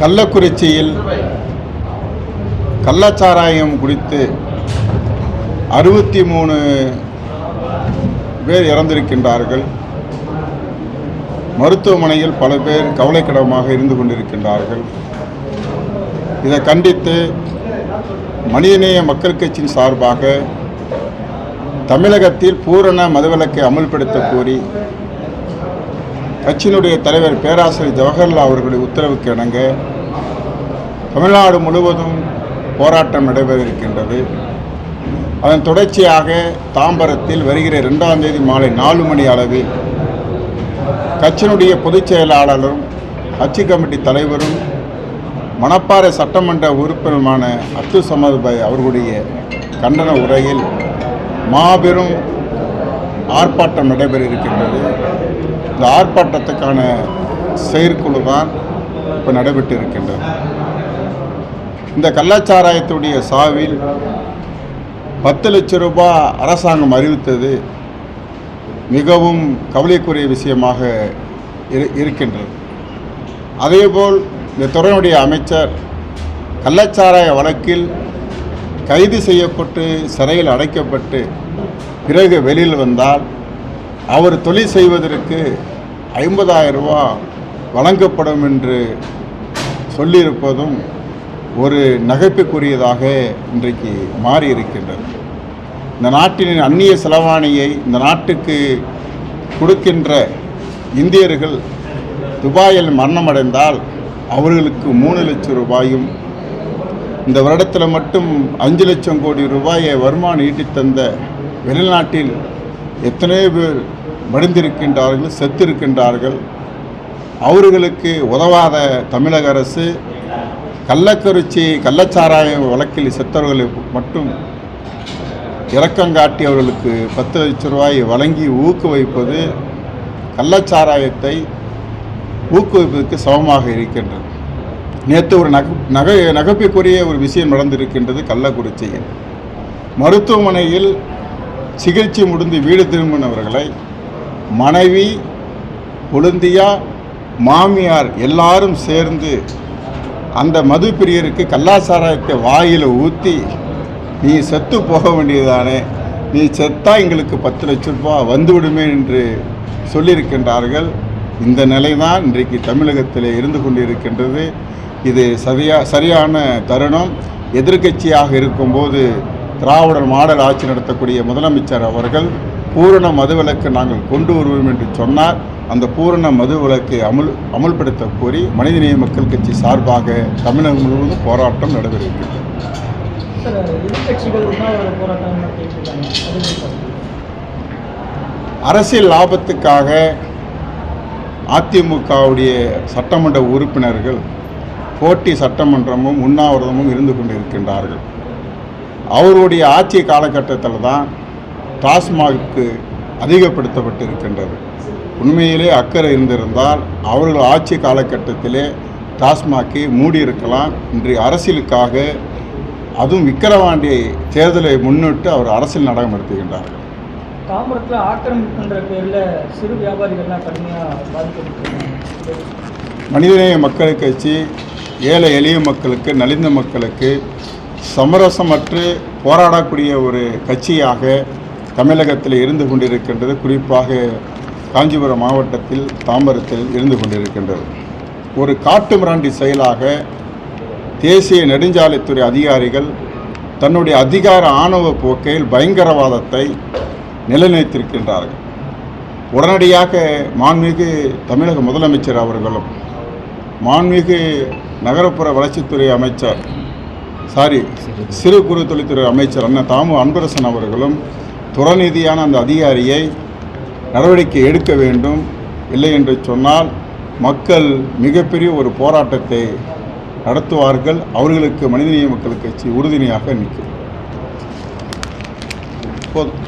கள்ளக்குறிச்சியில் கள்ளச்சாராயம் குடித்து அறுபத்தி மூணு பேர் இறந்திருக்கின்றார்கள். மருத்துவமனையில் பல பேர் கவலைக்கிடமாக இருந்து கொண்டிருக்கின்றார்கள். இதை கண்டித்து மனிதநேய மக்கள் கட்சியின் சார்பாக தமிழகத்தில் பூரண மதுவிலக்கை அமல்படுத்த கோரி கட்சியினுடைய தலைவர் பேராசிரியர் ஜவஹர்லால் அவர்களுடைய உத்தரவுக்கு இணங்க தமிழ்நாடு முழுவதும் போராட்டம் நடைபெற இருக்கின்றது அதன் தொடர்ச்சியாக தாம்பரத்தில் வருகிற இரண்டாம் தேதி மாலை நாலு மணி அளவில் கட்சியினுடைய பொதுச் செயலாளரும் கட்சி கமிட்டி தலைவரும் மணப்பாறை சட்டமன்ற உறுப்பினருமான அப்துல் சமதுபாய் அவர்களுடைய கண்டன உரையில் மாபெரும் ஆர்ப்பாட்டம் நடைபெற இருக்கின்றது இந்த ஆர்ப்பாட்டத்துக்கான செயற்குழு தான் இப்போ நடைபெற்று இருக்கின்றது இந்த கள்ளச்சாராயத்துடைய சாவில் பத்து லட்சம் ரூபாய் அரசாங்கம் அறிவித்தது மிகவும் கவலைக்குரிய விஷயமாக இரு- இருக்கின்றது. அதேபோல் இந்த துறையினுடைய அமைச்சர் கள்ளச்சாராய வழக்கில் கைது செய்யப்பட்டு சிறையில் அடைக்கப்பட்டு பிறகு வெளியில் வந்தால் அவர் தொழில் செய்வதற்கு ஐம்பதாயிரம் ரூபா வழங்கப்படும் என்று சொல்லியிருப்பதும் ஒரு நகைப்புக்குரியதாக இன்றைக்கு மாறி இருக்கின்றது இந்த நாட்டின் அந்நிய செலவாணியை இந்த நாட்டுக்கு கொடுக்கின்ற இந்தியர்கள் துபாயில் மரணமடைந்தால் அவர்களுக்கு மூணு லட்சம் ரூபாயும் இந்த வருடத்தில் மட்டும் அஞ்சு லட்சம் கோடி ரூபாயை வருமானம் ஈட்டித் தந்த வெளிநாட்டில் எத்தனையோ பேர் மடிந்திருக்கின்றார்கள் செத்திருக்கின்றார்கள். அவர்களுக்கு உதவாத தமிழக அரசு கள்ளக்குறிச்சி கள்ளச்சாராய வழக்கில் செத்தவர்களை மட்டும் இரக்கங்காட்டி அவர்களுக்கு பத்து லட்சம் ரூபாய் வழங்கி ஊக்குவிப்பது கள்ளச்சாராயத்தை ஊக்குவிப்பதற்கு சமமாக இருக்கின்றது. நேற்று ஒரு நக நகை நகைப்புக்குரிய ஒரு விஷயம் நடந்திருக்கின்றது கள்ளக்குறிச்சியில். மருத்துவமனையில் சிகிச்சை முடிந்து வீடு திரும்பினவர்களை மனைவி கொழுந்தியா மாமியார் எல்லாரும் சேர்ந்து அந்த மது பிரியருக்கு கல்லாசாராயத்தை வாயில் ஊற்றி நீ செத்து போக வேண்டியதானே நீ செத்தா எங்களுக்கு பத்து லட்சம் ரூபாய் வந்துவிடுமே என்று சொல்லியிருக்கின்றார்கள். இந்த நிலைதான் இன்றைக்கு தமிழகத்தில் இருந்து கொண்டிருக்கின்றது. இது சரியா சரியான தருணம். எதிர்க்கட்சியாக இருக்கும்போது திராவிடர் மாடல் ஆட்சி நடத்தக்கூடிய முதலமைச்சர் அவர்கள் பூரண மதுவிலக்கு நாங்கள் கொண்டு வருவோம் என்று சொன்னார். அந்த பூரண மதுவிலக்கை அமுல் அமுல்படுத்த கோரி மனிதநேய மக்கள் கட்சி சார்பாக தமிழகம் முழுவதும் போராட்டம் நடைபெறுகிறது. அரசியல் லாபத்துக்காக அதிமுகவுடைய சட்டமன்ற உறுப்பினர்கள் போட்டி சட்டமன்றமும் உண்ணாவிரதமும் இருந்து கொண்டிருக்கின்றார்கள். அவருடைய ஆட்சி காலகட்டத்தில் தான் டாஸ்மாக்கு அதிகப்படுத்தப்பட்டிருக்கின்றது. உண்மையிலே அக்கறை இருந்திருந்தால் அவர்கள் ஆட்சி காலகட்டத்திலே டாஸ்மாக்கை மூடியிருக்கலாம். இன்று அரசியலுக்காக அதுவும் விக்கிரவாண்டி தேர்தலை முன்னிட்டு அவர் அரசியல் நாடகம் நடத்துகின்றார்கள் தாம்பரத்தில் ஆக்கிரமிப்புன்ற பேரில் சிறு வியாபாரிகள்லாம் கடுமையாக பாதிக்கப்பட்டிருக்காங்க. மனிதநேய மக்கள் கட்சி ஏழை எளிய மக்களுக்கு நலிந்த மக்களுக்கு சமரசமற்று போராடக்கூடிய ஒரு கட்சியாக தமிழகத்தில் இருந்து கொண்டிருக்கின்றது குறிப்பாக காஞ்சிபுரம் மாவட்டத்தில் தாம்பரத்தில் இருந்து கொண்டிருக்கின்றது. ஒரு காட்டு மிராண்டி செயலாக தேசிய நெடுஞ்சாலைத்துறை அதிகாரிகள் தன்னுடைய அதிகார ஆணவ போக்கையில் பயங்கரவாதத்தை நிலைநிறுத்திருக்கின்றார்கள் உடனடியாக மாண்புமிகு தமிழக முதலமைச்சர் அவர்களும் மான்மிகு நகரப்புற வளர்ச்சித்துறை அமைச்சர் சாரி சிறு குறு தொழில்துறை அமைச்சர் அண்ணன் தாமு அன்பரசன் அவர்களும் துறநீதியான அந்த அதிகாரியை நடவடிக்கை எடுக்க வேண்டும். இல்லை என்று சொன்னால் மக்கள் மிகப்பெரிய ஒரு போராட்டத்தை நடத்துவார்கள். அவர்களுக்கு மனிதநேய மக்கள் கட்சி உறுதுணையாக நிற்கும். போதும்.